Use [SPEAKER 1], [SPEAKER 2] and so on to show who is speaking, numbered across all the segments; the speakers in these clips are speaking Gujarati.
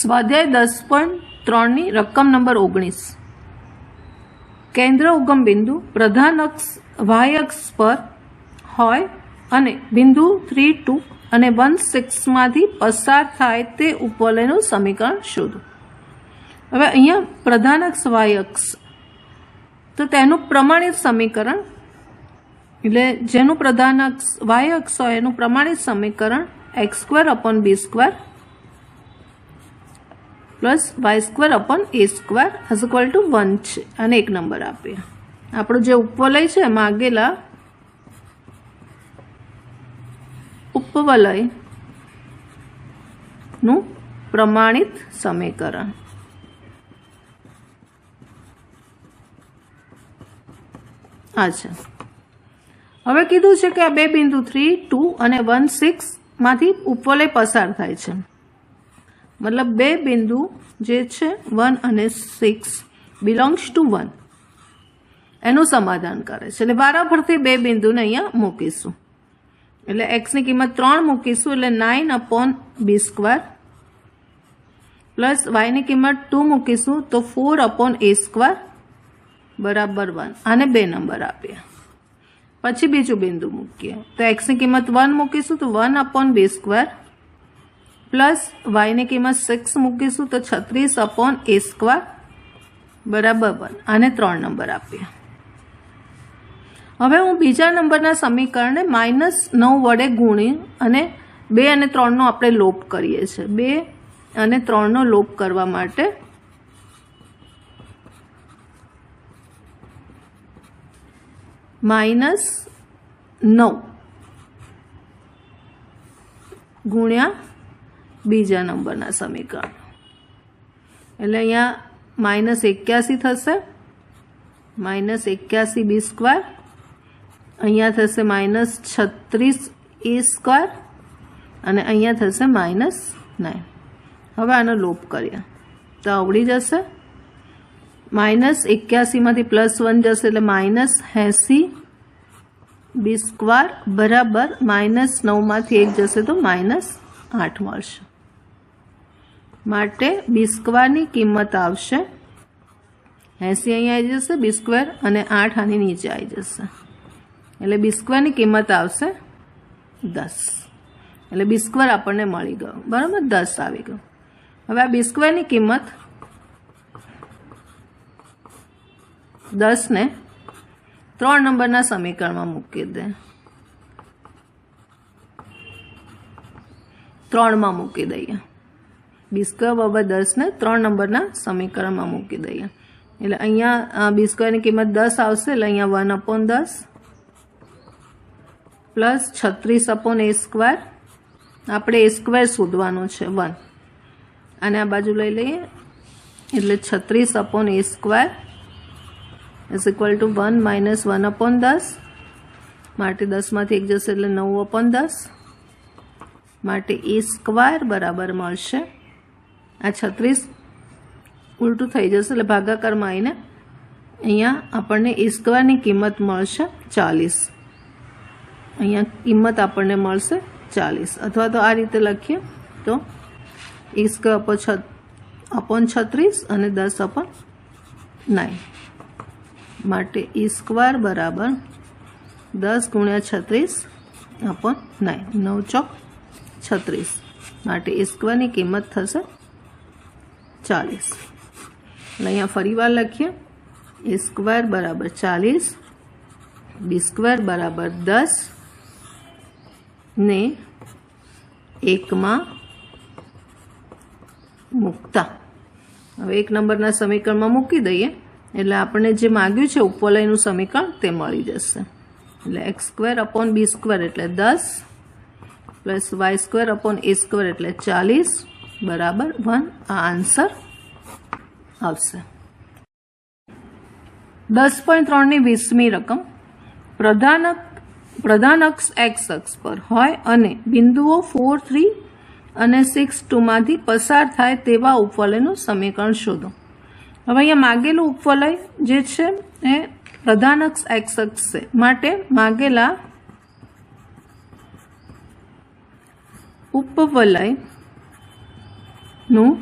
[SPEAKER 1] સ્વાધ્યાય દસ પોઈન્ટ ત્રણની રકમ નંબર ઓગણીસ. કેન્દ્ર ઉગમ બિંદુ પ્રધાન અક્ષ વાય અક્ષ પર હોય અને બિંદુ થ્રી ટુ અને વન સિક્સમાંથી પસાર થાય તે ઉપવલયનું સમીકરણ શોધો. હવે અહીંયા પ્રધાન અક્ષ વાય અક્ષ. તો તેનું પ્રમાણિત સમીકરણ, એટલે જેનું પ્રધાન અક્ષ વાય અક્ષ હોય એનું પ્રમાણિત સમીકરણ x square upon b square plus y square upon a square is equal to one છે. અને એક નંબર આપીએ. આપણો જે ઉપવલય છે, એમાં આગેલા ઉપવલય પ્રમાણિત સમીકરણ. અચ્છા હવે કીધું છે કે આ બે બિંદુ થ્રી ટુ અને વન સિક્સમાંથી ઉપવલય પસાર થાય છે. મતલબ બે બિંદુ જે છે વન અને સિક્સ બિલોંગ્સ ટુ વન એનું સમાધાન કરે છે. એટલે વારાફરતી બે બિંદુને અહીંયા મૂકીશું. એટલે એક્સની કિંમત ત્રણ મૂકીશું, એટલે nine upon b square plus વાયની કિંમત ટુ મૂકીશું, તો ફોર અપોન એ સ્ક્વેર બરાબર વન આને બે નંબર આપીએ. પછી બીજું બિંદુ મૂકીએ. તો એક્સની કિંમત વન મૂકીશું, તો one upon b square plus વાયની કિંમત સિક્સ મૂકીશું તો છત્રીસ અપોન એ સ્ક્વેર બરાબર વન આને ત્રણ નંબર આપીએ. હવે હું બીજા નંબરના સમીકરણને માઇનસ નવ વડે ગુણી અને બે અને ત્રણનો આપણે લોપ કરીએ છીએ. બે અને ત્રણનો લોપ કરવા માટે માઇનસ નવ ગુણ્યા બીજા નંબરના સમીકરણ. એટલે અહીંયા માઇનસ એક્યાસી થશે, માઇનસ એક્યાસી બી સ્ક્વેર, અહીંયા થશે માઇનસ છત્રીસ એ સ્ક્વેર, અને અહીંયા થશે માઇનસ નાઇન. હવે આનો લોપ કરીએ. તો આવડી જશે. માઇનસ એક્યાસીમાંથી પ્લસ વન જશે એટલે માઇનસ એંસી બી સ્ક્વાર બરાબર માઇનસ નવમાંથી એક જશે તો માઇનસ આઠ મળશે. માટે બી સ્ક્વારની કિંમત આવશે. એંસી અહીંયા આવી જશે બી સ્ક્વેર અને આઠ આની નીચે આવી જશે. એટલે બી કિંમત આવશે દસ. એટલે બી આપણને મળી ગયો. બરાબર? દસ આવી ગયો. હવે આ બી સ્ક્વેરની કિંમત દસને ત્રણ નંબરના સમીકરણમાં મૂકી દે. ત્રણમાં મૂકી દઈએ. બી સ્ક્વેર બરાબર દસને ત્રણ નંબરના સમીકરણમાં મૂકી દઈએ. એટલે અહીંયા બી સ્ક્વેરની કિંમત દસ આવશે, એટલે અહીંયા વન અપોન દસ પ્લસ છત્રીસ અપોન એ સ્ક્વેર. આપણે એ સ્ક્વેર શોધવાનું છે, વન. અને આ બાજુ લઈ લઈએ. એટલે છત્રીસ upon a square is equal to one minus one upon દસ. માટે દસમાંથી એક જશે એટલે નવ અપોન દસ. માટે એ સ્ક્વેર બરાબર મળશે. આ છત્રીસ ઉલટું થઈ જશે એટલે ભાગાકારમાં આવીને અહીંયા આપણને એ સ્ક્વેરની કિંમત મળશે ચાલીસ. અહીંયા કિંમત આપણને મળશે ચાલીસ. અથવા તો આ રીતે લખીએ તો એ સ્ક્વેર છ, અપોન છત્રીસ અને દસ અપોન નાઇન. માટે ઈસ્કવાર સ્ક્વેર બરાબર દસ ગુણ્યા છત્રીસ અપોન નાઇન. નવ ચોક છત્રીસ. માટે ઈસ્કવાની કિંમત થશે ચાલીસ. અને અહીંયા ફરી વાર લખીએ. એ સ્ક્વેર બરાબર ચાલીસ. બી સ્ક્વેર બરાબર દસ. ને એકમાં મૂકતા. હવે એક નંબરના સમીકરણમાં મૂકી દઈએ. એટલે આપણને જે માગ્યું છે ઉપવલયનું સમીકરણ તે મળી જશે. એટલે x square upon b square એટલે દસ. Plus y square upon a square એટલે ચાલીસ. બરાબર? વન આ આન્સર આવશે. દસ પોઈન્ટ ત્રણની વીસમી રકમ. પ્રધાનક પ્રધાન અક્ષ એક્સ અક્ષ પર હોય અને બિંદુઓ ફોર થ્રી અને સિક્સ ટુમાંથી પસાર થાય તેવા ઉપવલયનું સમીકરણ શોધો. હવે અહીંયા માગેલું ઉપવલય જે છે એ પ્રધાન અક્ષ એક્સ અક્ષ છે. માટે માગેલા ઉપવલયનું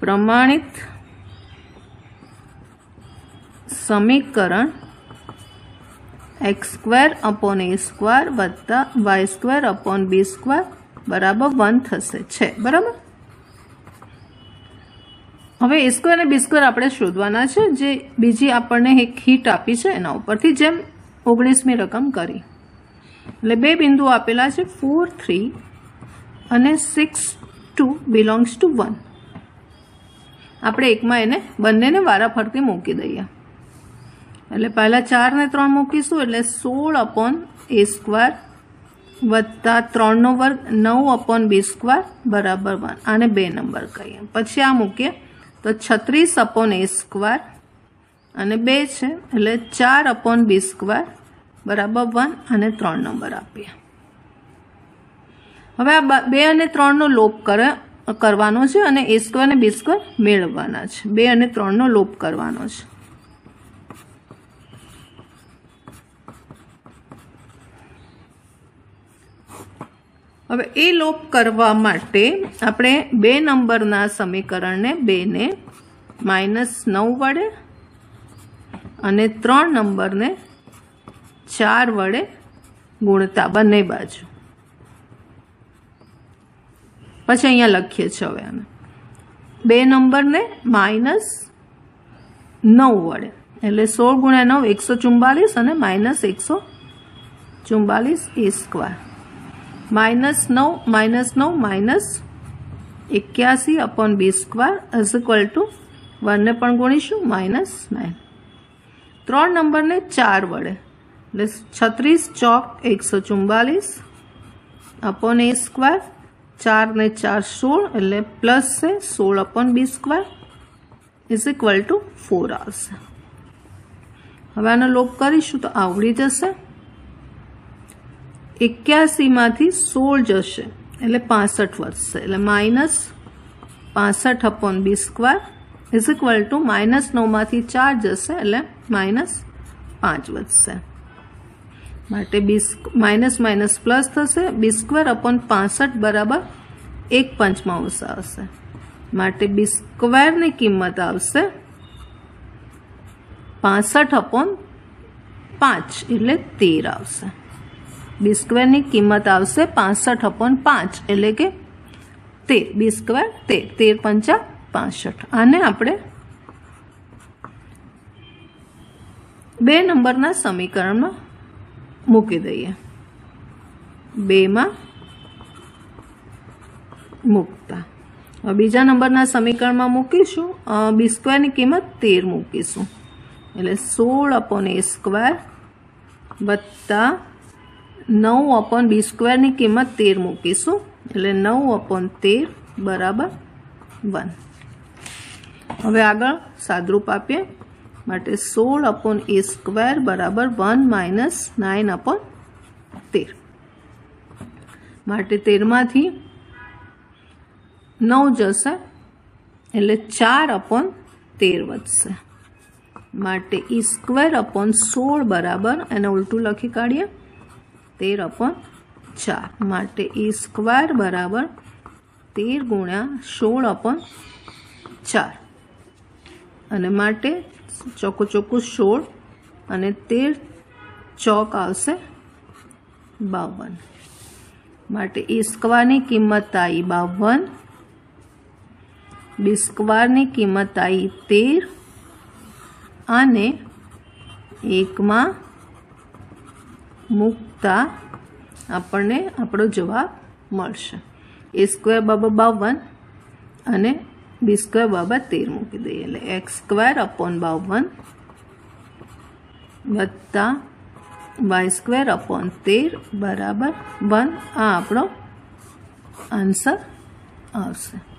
[SPEAKER 1] પ્રમાણિત સમીકરણ x square upon a square વત્તા y square upon b square બરાબર વન થશે. છે. બરાબર? હવે એ સ્ક્વેર અને બી સ્ક્વેર આપણે શોધવાના છે. જે બીજી આપણને એક હીટ આપી છે એના ઉપરથી, જેમ ઓગણીસમી રકમ કરી. એટલે બે બિંદુ આપેલા છે. ફોર થ્રી અને six two belongs to one આપણે એકમાં એને બંનેને વારાફરતી મૂકી દઈએ. એટલે પહેલાં ચાર ને ત્રણ મૂકીશું, એટલે સોળ અપોન એ સ્ક્વેર વત્તા ત્રણનો વર્ગ, નવ અપોન બી સ્ક્વેર બરાબર વન આને બે નંબર કહીએ. પછી આ મૂકીએ, તો છત્રીસ અપોન એ સ્ક્વેર અને બે છે, એટલે ચાર અપોન બી સ્ક્વેર બરાબર વન અને ત્રણ નંબર આપીએ. હવે આ બ- અને ત્રણનો લોપ કર, કરવાનો છે અને એ સ્ક્વેર અને બી સ્ક્વેર મેળવવાના છે. બે અને ત્રણનો લોપ કરવાનો છે. હવે એ લોપ કરવા માટે આપણે બે નંબરના સમીકરણને બેને માઇનસ નવ વડે અને ત્રણ નંબરને ચાર વડે ગુણતા બંને બાજુ. પછી અહીંયા લખીએ છીએ હવે આને. બે નંબરને માઇનસ નવ વડે. એટલે સોળ ગુણ્યા નવ, એકસો ચુમ્બાલીસ અને માઇનસ એકસો ચુમ્બાલીસ એ સ્ક્વેર. માઇનસ નવ માઇનસ નવ, માઇનસ એક્યાસી upon b square is equal to વનને પણ ગુણીશું, માઇનસ નાઇન ત્રણ નંબરને ચાર વડે. એટલે છત્રીસ ચોક એકસો ચુમ્બાલીસ અપોન એ સ્ક્વેર ચાર ને ચાર સોળ એટલે પ્લસ છે સોળ upon b square is equal to four આવશે. હવે આનો લોપ કરીશું તો આવડી જશે. એક્યાસીમાંથી સોળ જશે એટલે પાસઠ વધશે એટલે માઇનસ પાસઠ upon b square is equal to minus નવમાંથી ચાર જશે એટલે માઇનસ પાંચ વધશે. માટે બી માઇનસ માઇનસ પ્લસ થશે. બી સ્ક્વેર અપોન પાસઠ બરાબર એક પંચમાંશ આવશે. માટે બી સ્ક્વેરની કિંમત આવશે પાસઠ અપોન પાંચ એટલે તેર આવશે. બી સ્ક્વેરની કિંમત આવશે પાસઠ અપોન પાંચ એટલે કે તેર. બી સ્ક્વેર તેર. તેર પંચા પાસઠ. આને આપણે બે નંબરના સમીકરણમાં મૂકી દઈએ. બેમાં મૂકતા. હવે બીજા નંબરના સમીકરણમાં મૂકીશું. બી સ્ક્વેરની કિંમત તેર મૂકીશું. એટલે સોળ અપોન એ સ્ક્વેર વત્તા નવ અપોન બી સ્ક્વેરની કિંમત તેર મૂકીશું. એટલે નવ અપોન તેર બરાબર વન. હવે આગળ સાદરૂપ આપીએ. માટે સોળ અપોન એ સ્ક્વેર બરાબર વન માઇનસ નાઇન અપોન તેર. માટે તેરમાંથી નવ જશે, એટલે ચાર અપોન તેર વધશે. માટે ઈ સ્ક્વેર અપોન સોળ બરાબર, એને ઉલટું લખી કાઢીએ, તેર અપોન ચાર. માટે ઈ સ્ક્વેર બરાબર તેર ગુણ્યા સોળ અપોન ચાર. અને માટે ચોખ્ખું ચોખ્ખું સોળ અને તેર ચોક આવશે બાવન. માટે ઇસ્કવાની સ્ક્વેરની કિંમત આવી બાવન. બી સ્ક્વેરની કિંમત આવી તેર. અને એકમાં મૂકતા આપણને આપણો જવાબ મળશે. એ સ્ક્વેર બાબા બાવન અને બી સ્ક્વેર બાબા તેર મૂકી દઈએ. એટલે એક્સ સ્ક્વેર અપોન બાવન વત્તા વાય સ્ક્વેર અપોન તેર બરાબર વન. આ આપણો આન્સર આવશે.